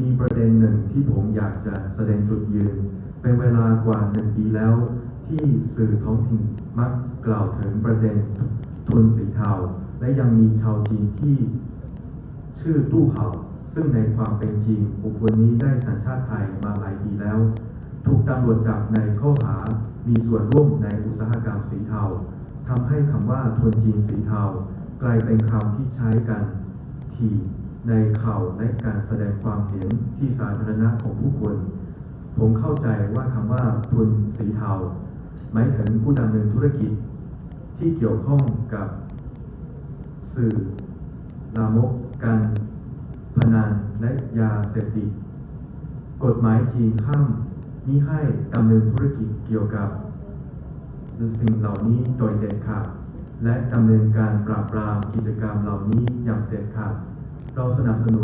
มีประเด็นหนึ่งที่ผมอยากจะแสดงจุดยืน เป็นเวลากว่าหนึ่งปีแล้ว ที่สื่อท้องถิ่นมักกล่าวถึงประเด็นทุนสีเทาและยังมีชาวจีนที่ชื่อตู้เห่าซึ่งในความเป็นจริงบุคคลนี้ได้สัญชาติไทยมาหลายปีแล้ว ถูกตำรวจจับในข้อหา มีส่วนร่วมในอุตสาหกรรมสีเทาทำให้คำว่าทุนจีนสีเทากลายเป็นคำที่ใช้กันที ในข่าวและการแสดงความเห็นที่สาธารณะของผู้คน ผมเข้าใจว่าคำว่าทุนสีเทาหมายถึงผู้ดำเนินธุรกิจ ที่เกี่ยวข้องกับสื่อลามกการพนันและยาเสพติดกฎหมายจีนห้ามมิให้ดำเนินธุรกิจเกี่ยวกับ สิ่งเหล่านี้โดยเด็ดขาดและดำเนินการปราบปรามกิจกรรมเหล่านี้อย่างเด็ดขาด เราสนับสนุน